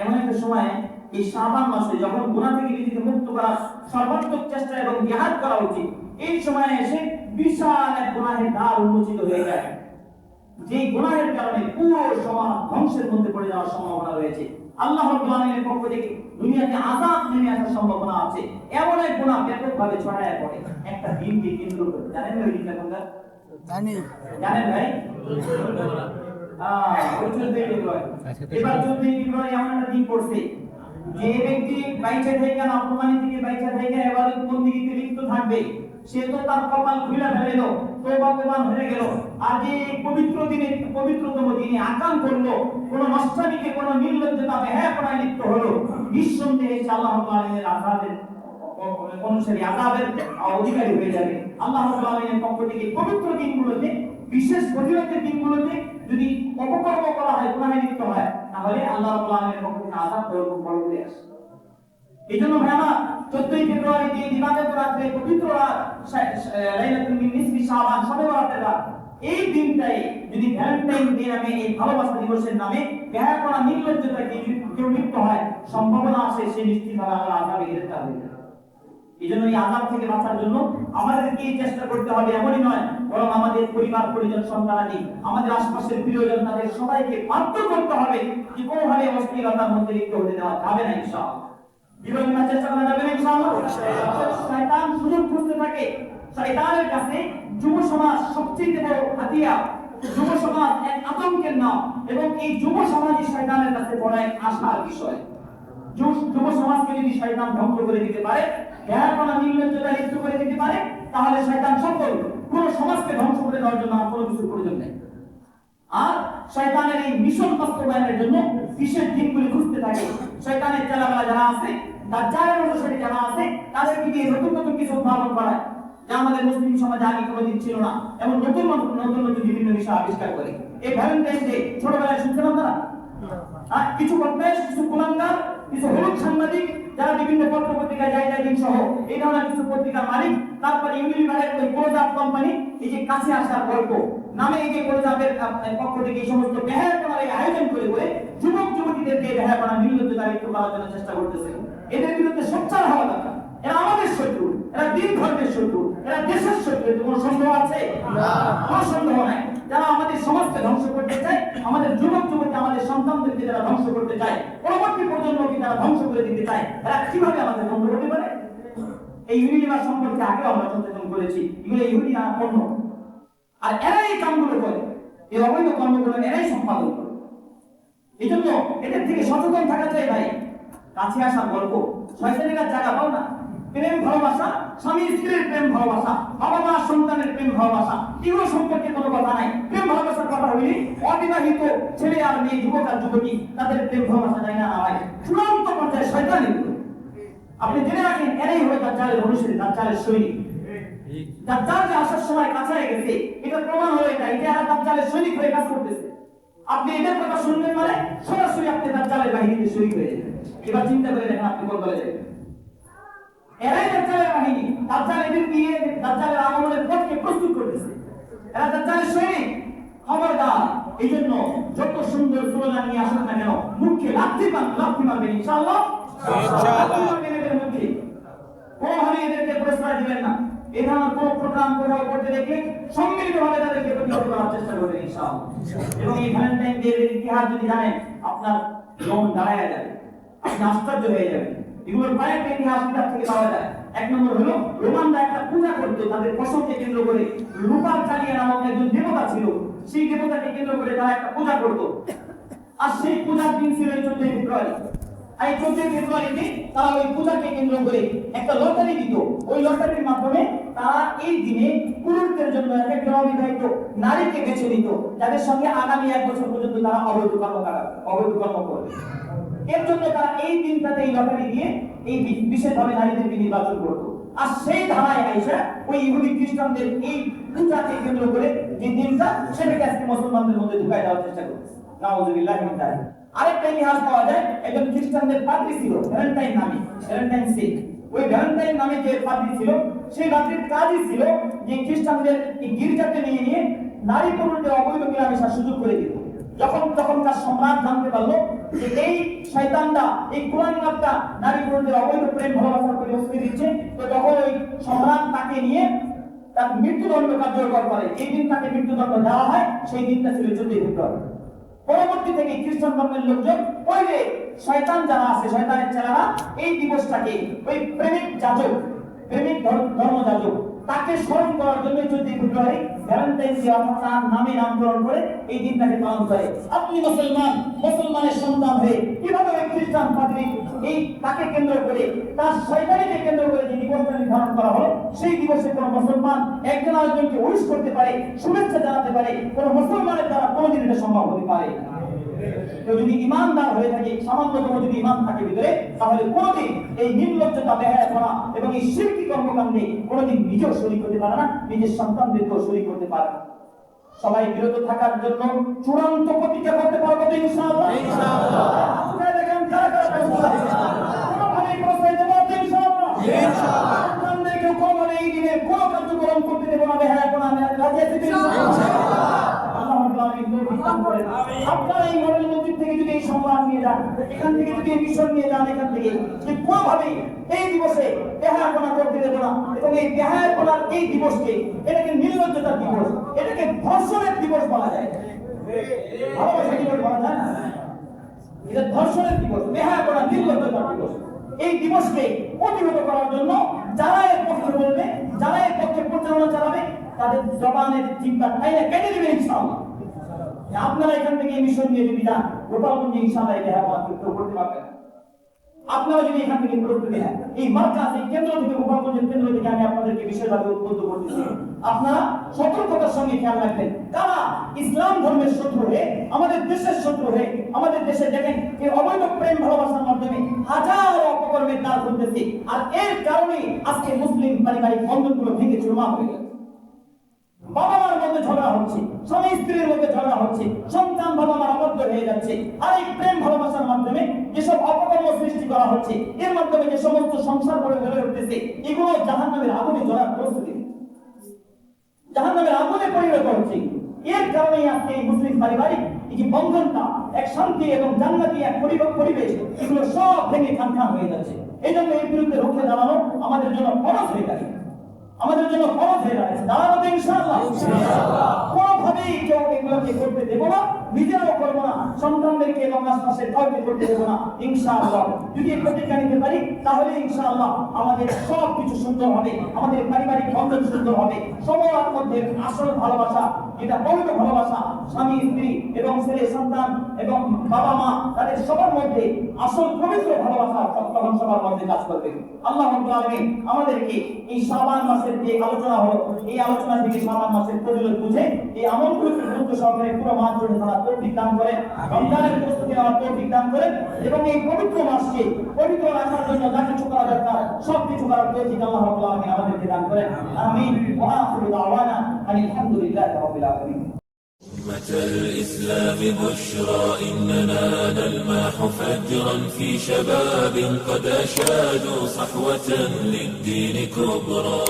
এমন একটা সময় এই শাবান মাসে যখন গুনাহ থেকে নিজেকে মুক্ত করার সর্বাত্মক চেষ্টা এবং জিহাদ করা উচিত এই সময়ে এসে বিশাল এক গুনাহের দ্বার উন্মোচিত হয়ে যায়। যে গুনাহের কারণে পুরো সমাজ ধ্বংসের মধ্যে পড়ে যাওয়ার সম্ভাবনা রয়েছে। আল্লাহ রাব্বুল আলামিনের পক্ষ থেকে দুনিয়াতে আযাব নেমে আসার সম্ভাবনা আছে। এমন এক গুনাহ ব্যাপকভাবে ছড়ায় পড়ে। একটা দিনকে কেন্দ্র করে। জানেন ওই দিনটা কোনটা জানি। জানেন ভাই? ওই এবার ফেব্রুয়ারি এমন একটা দিন পড়ছে যে ব্যক্তি বাইচা থেকে অপমানি থেকে বাইচা থেকে এবার বন্দিগিতে লিপ্ত থাকবে সে তো তার কপাল খুলে ফেলেলো হয়ে গেল। আর যে পবিত্র দিনে পবিত্রতম দিনে আকাম করল কোন নষ্টানিকে কোন নির্লজ্জতা বেহায়াপনায় লিপ্ত হলো। নিঃসন্দেহে সে আল্লাহ আলমের আজাদের অনুসারী অধিকারী হয়ে যাবে। আল্লাহ রাব্বুল পক্ষ থেকে পবিত্র দিনগুলোতে বিশেষ ফজিলতের দিনগুলোতে যদি অপকর্ম করা হয় গুনাহে লিপ্ত হয়, তাহলে আল্লাহ রাব্বুল আলামিনের পক্ষ থেকে আযাব বড় আসে এই জন্য ভাইরা চোদ্দই ফেব্রুয়ারি যে দিবাগত রাত্রে, পবিত্র রাত লাইলাতুল নিসফি শাবান রাত, এই দিনটাই যদি ভ্যালেন্টাইন ডে নামে এই ভালোবাসা দিবসের নামে ব্যয় করা নির্লজ্জতা কেউ লিপ্ত হয়, সম্ভাবনা আছে সে নিশ্চিতভাবে আল্লাহ আযাবে গ্রেফতার হয়ে এই জন্য এই আজাব থেকে বাঁচার জন্য আমাদেরকে চেষ্টা করতে হবে, এমনই নয়, বরং আমাদের পরিবার, পরিজন, সন্তানাদি, আমাদের আশপাশের প্রিয়জন, তাদের সবাইকে বাধ্য করতে হবে যে কোনোভাবে অশ্লীলতার মধ্যে লিপ্ত হতে দেওয়া যাবে না চেষ্টা করা যাবে না শয়তান সুযোগ খুঁজতে থাকে। শয়তানের কাছে যুব সমাজ সবচেয়ে বড় যুব সমাজ এক আতঙ্কের নাম, এবং এই যুব সমাজই শয়তানের কাছে বড় এক আশার বিষয়। যুব সমাজকে যদি শয়তান ধ্বংস করে দিতে পারে ব্যয়াপনা নির্লজ্জতা লিপ্ত করে দিতে পারে, তাহলে শয়তান সফল পুরো সমাজকে ধ্বংস করে দেওয়ার জন্য আর কোনো কিছুর প্রয়োজন নেই। আর শয়তানের এই মিশন বাস্তবায়নের জন্য বিশেষ দিনগুলি খুঁজতে থাকে। শয়তানের চেলাবেলা যারা আছে, দাজ্জালের অনুসারী যারা আছে, তাদেরকে দিয়ে নতুন নতুন কিছু উদ্ভাবন করায় যা আমাদের মুসলিম সমাজে আগে কোনোদিন ছিল না। এমন নতুন নতুন নতুন নতুন বিভিন্ন বিষয় আবিষ্কার করে। এই ভ্যালেন্টাইন ডে ছোটবেলায় আপনারা আর কিছু বদমাইশ, কিছু কুলাঙ্গার, কিছু হলুদ সাংবাদিক যারা বিভিন্ন পত্র পত্রিকায় যায় যায় সহ এই ধরনের কিছু পত্রিকার মালিক তারপরে ইউনিলিভারের ওই কোজাপ কোম্পানি এই যে কাছে আসার গল্প নামে এই যে কোজাপের পক্ষ থেকে এই সমস্ত বেহায়াপনার এই আয়োজন করে করে যুবক যুবতীদেরকে এই বেহায়াপনা নির্লজ্জতা লিপ্ত করার জন্য চেষ্টা করতেছে। এদের বিরুদ্ধে সোচ্চার হওয়া দরকার। এরা আমাদের শত্রু এরা দিন ধর্মের শত্রু এরা দেশের শত্রু এতে কোনো সন্দেহ আছে? কোনো সন্দেহ নাই। যারা আমাদের সমাজকে ধ্বংস করতে চায় আমাদের যারা ধ্বংস করতে চায়। পরবর্তী প্রজন্মকে যারা ধ্বংস করে দিতে চায়। তারা কীভাবে আমাদের ধ্বংস করতে পারে? এই ইউনিভার্স সম্পর্কে আগে আমরা সচেতন করেছি। এগুলো না পণ্য আর এরা এই কামগুলো করে। এই অবৈধ কর্মগুলো এরাই সম্পাদন করে। এই জন্য এদের থেকে সচেতন থাকা চাই ভাই। কাছে আসা গল্প। শয়তানের কাছে জায়গা পাও না। প্রেম ভালোবাসা, স্বামী স্ত্রীর প্রেম ভালোবাসা বাবা মা সন্তানের প্রেম ভালোবাসা, এগুলো সম্পর্কে কোনো কথা নাই। প্রেম ভালোবাসার কথা হইলে অবিবাহিত ছেলে আর মেয়ে, যুবক আর যুবতী, তাদের প্রেম ভালোবাসা যায় না হয়। চূড়ান্ত পর্যায়ে শয়তান। আপনি জেনে রাখেন, এরাই হলো তার চালের অনুসারী তার চালের সৈনিক। দাজ্জাল আসার সময় কাছায় গেছে, এটা প্রমাণ হয়ে যায় যে এরা দাজ্জালের সৈনিক হয়ে কাজ করতেছে। আপনি এদের কথা শুনবেন মানে সরাসরি আপনি দাজ্জালের বাহিনীতে শরীক হয়ে যাবেন। এবার চিন্তা করে দেখেন আপনি কোন যাবেন। এরাই দাজ্জালের বাহিনী। দাজ্জাল এদের দিয়ে দাজ্জালের আগমনের পথকে প্রস্তুত করতেছে। এরা দাজ্জালের সৈনিক খবরদার। এই জন্য যত সুন্দর স্লোগান নিয়ে আসুন না কেন মুখে লাথি পান লাথি মারবেন ইনশাআল্লাহ। কোনোভাবে এদেরকে প্রশ্রয় দিবেন না। এই ধরনের কোনো প্রোগ্রাম কোথাও করতে দেখলে সম্মিলিতভাবে তাদেরকে প্রতিহত করার চেষ্টা করবেন ইনশাআল্লাহ। এবং এই ভ্যালেন্টাইন ডে এর ইতিহাস যদি জানেন আপনার মন দাঁড়ায় যাবে। আপনি আশ্চর্য হয়ে যাবেন। এগুলোর কয়েকটা ইতিহাস কিতাব থেকে পাওয়া যায়। এক নম্বর হলো, রোমানরা একটা পূজা করতো, তাদের পশমকে কেন্দ্র করে। রূপার চালিয়া নামক একজন দেবতা ছিল, সেই দেবতাকে কেন্দ্র করে তারা একটা পূজা করতো। আর সেই পূজার দিন ছিল চোদ্দই ফেব্রুয়ারি। আর এই চোদ্দই ফেব্রুয়ারিতে তারা ওই পূজাকে কেন্দ্র করে একটা লটারি দিত। ওই লটারির মাধ্যমে তারা এই দিনে পুরুষদের জন্য এক একজন অবিবাহিত নারীকে বেছে নিত। যাদের সঙ্গে আগামী এক বছর পর্যন্ত তারা অবৈধ কর্ম করা অবৈধ কর্ম করবে। এর জন্য তারা এই দিনটাতে এই লটারি দিয়ে এই বিশেষভাবে নারীদেরকে নির্বাচন করতো আর সেই ধারায় আইসা ওই ইহুদি খ্রিস্টানদের এই পূজাকে কেন্দ্র করে যে দিনটা, সেটাকে আজকে মুসলমানদের মধ্যে ঢুকাই দেওয়ার চেষ্টা করছে নাউজুবিল্লাহ মিন যালিক আরেকটা ইতিহাস পাওয়া যায়, একজন খ্রিস্টানদের পাদ্রী ছিল, ভ্যালেন্টাইন নামে, ভ্যালেন্টাইন সে ওই ভ্যালেন্টাইন নামে যে পাদ্রী ছিল, সেই পাদ্রীর কাজই ছিল যে খ্রিস্টানদের গির্জাতে নিয়ে নিয়ে নারী পুরুষদের অবৈধ মেলামেশার সুযোগ করে দিত যখন তখন তার সম্রাট জানতে পারল যে এই শয়তানটা, এই কোরআন নামটা নারী পুরুষদের অবৈধ প্রেম, ভালোবাসার করে দিচ্ছে, তো তখন ওই সম্রাট তাকে নিয়ে তার মৃত্যুদণ্ড কার্যকর করে। এই দিন তাকে মৃত্যুদণ্ড দেওয়া হয়, সেই দিনটা ছিল চোদ্দই ফেব্রুয়ারি। পরবর্তী থেকে খ্রিস্টান ধর্মের লোকজন, ওই যে শয়তান যারা আছে, শয়তানের ছেলেরা এই দিবসটাকে ওই প্রেমিক যাজক, প্রেমিক ধর্ম- ধর্মযাজক তাকে স্মরণ করার জন্য চোদ্দই ফেব্রুয়ারি ভ্যালেন্টাইন ডে অর্থাৎ তার নামে নামকরণ করে এই দিনটাকে পালন করে আপনি মুসলমান, মুসলমানের সন্তান হয়ে কীভাবে ওই খ্রিস্টান পাদ্রী এই তাকে কেন্দ্র করে, তার শয়তানিকে কেন্দ্র করে যে দিবসটা নির্ধারণ করা হলো, সেই দিবসে কোন মুসলমান একজন আরেকজনকে উইশ করতে পারে, শুভেচ্ছা জানাতে পারে, কোন মুসলমানের দ্বারা কোনোদিন এটা সম্ভব হতে পারে না। কেউ যদি ইমানদার হয়ে থাকে সামান্যতম যদি ইমান থাকে ভিতরে তাহলে কোনোদিন এই নির্লজ্জতা বেহায়া করা এবং এই শিল্পী কর্মকাণ্ডে কোনোদিন নিজেও শরীর করতে পারে না নিজের সন্তানদেরকেও শরীর করতে পারে না। সবাই বিরত থাকার জন্য চূড়ান্ত প্রতিজ্ঞা করতে পারব তো ইনশাআল্লাহ? ইনশাআল্লাহ। দেখেন কারা কারা কোনোভাবেই প্রশ্রয় দেবো তো ইনশাআল্লাহ। ইনশাআল্লাহ। সন্তানদেরকে কোনোভাবে এই দিনে কোনো কার্যক্রম করতে দেবো না বেহায়া করা রাজি আছি ইনশাআল্লাহ আল্লাহ রাব্বুল আলামিন তৌফিক আপনারা এই মডেল মসজিদ থেকে যদি এই সংগ্রাম নিয়ে যান, এখান থেকে যদি এই মিশন নিয়ে যান, এখান থেকে, যে কোনোভাবেই এই দিবসে দেহাপনা করতে দেবো না, এবং এই দেহাপনার এই দিবসকে, এটাকে নির্লজ্জতার দিবস, এটাকে ধর্ষণের দিবস বলা যায়। ভালোবাসা দিবস বলা যায় না? এটা ধর্ষণের দিবস দেহাপনা নির্লজ্জতার দিবস। এই দিবসকে প্রতিহত করার জন্য যারা এর পক্ষে বলবে, যারা এর পক্ষে প্রচারণা চালাবে, তাদের জবানের চিন্তা খাইলে কেটে দেবে ইনশাআল্লাহ। আপনারা এখান থেকে মিশন নিয়ে যদি যান, গোপালগঞ্জে ইনশাআল্লাহ কেউ করতে পারবে না আপনারা যদি এখান থেকে নেন, এই এই কেন্দ্র থেকে, গোপালগঞ্জের কেন্দ্র থেকে আমি আপনাদেরকে বিশেষভাবে উদ্বুদ্ধ করতেছি। আপনারা সতর্কতার সঙ্গে খেয়াল রাখবেন ইসলাম ধর্মের শত্রু হয়ে, আমাদের দেশের শত্রু হয়ে, আমাদের দেশে দেখেন, এই অবৈধ প্রেম ভালোবাসার মাধ্যমে হাজার অপকর্মের দ্বার খুলতেছে। আর এর কারণে আজকে মুসলিম পারিবারিক বন্ধনগুলো ভেঙে চুরমার হয়ে গেছে। বাবা মার মধ্যে ঝগড়া হচ্ছে, স্বামী স্ত্রীর মধ্যে ঝগড়া হচ্ছে, সন্তান বাবা মার হয়ে যাচ্ছে, আর এই প্রেম ভালোবাসার মাধ্যমে যেসব অপকর্ম সৃষ্টি করা হচ্ছে, এর মাধ্যমে যে সমস্ত সংসার গড়ে উঠতেছে, এগুলো জাহান নামের আগুনে প্রস্তুতি। জাহান নামের আগুনে পরিণত হচ্ছে। এর কারণেই আজকে এই মুসলিম পারিবারিক এই যে বন্ধনটা, এক শান্তি এবং জান্নাতি এক পরিবেশ, এগুলো সব ভেঙে খান হয়ে যাচ্ছে। এই জন্য এর বিরুদ্ধে রুখে দাঁড়ানো আমাদের জন্য খরচ হয়ে গেছে আমাদের জন্য ফরজ হয়ে দাঁড়াচ্ছে। দাঁড়ানো ইনশাআল্লাহ। ইনশাআল্লাহ। কোনোভাবেই কেউ এগুলোকে করতে দেবো না। নিজেরাও করব না, সন্তানদেরকে এবং আশপাশের কাউকে করতে দেবো না, ইনশাআল্লাহ। যদি এই প্রতিজ্ঞা নিতে পারি, তাহলে ইনশাআল্লাহ আমাদের সব কিছু সুন্দর হবে, আমাদের পারিবারিক বন্ধন সুন্দর হবে। সবার মধ্যে আসল ভালোবাসা, এটা পবিত্র ভালোবাসা, স্বামী, স্ত্রী এবং ছেলে, সন্তান এবং বাবা, মা, তাদের সবার মধ্যে আসল পবিত্র ভালোবাসা তখন সবার মধ্যে কাজ করবে। আল্লাহ আলামিন আমাদেরকে এই শাবান মাসের যে আলোচনা হলো, এই আলোচনা থেকে শাবান মাসের ফজিলত বুঝে এই আমলগুলোকে গুরুত্ব সহকারে পুরো মাস জুড়ে তৌফিক দান করেন রমজানের প্রস্তুতি নেওয়ার তৌফিক দান করেন এবং এই পবিত্র মাসকে পবিত্র রাখার জন্য যা কিছু করা দরকার সব কিছু করার তৌফিক আল্লাহ রাব্বুল আলামিন আমাদেরকে দান করেন আমিন ওয়া আখিরু দাওয়ানা আলহামদুলিল্লাহি রাব্বিল আলামিন أمة الإسلام بشرى إننا نلمح فجرا في شباب قد أشادوا صحوة للدين كبرى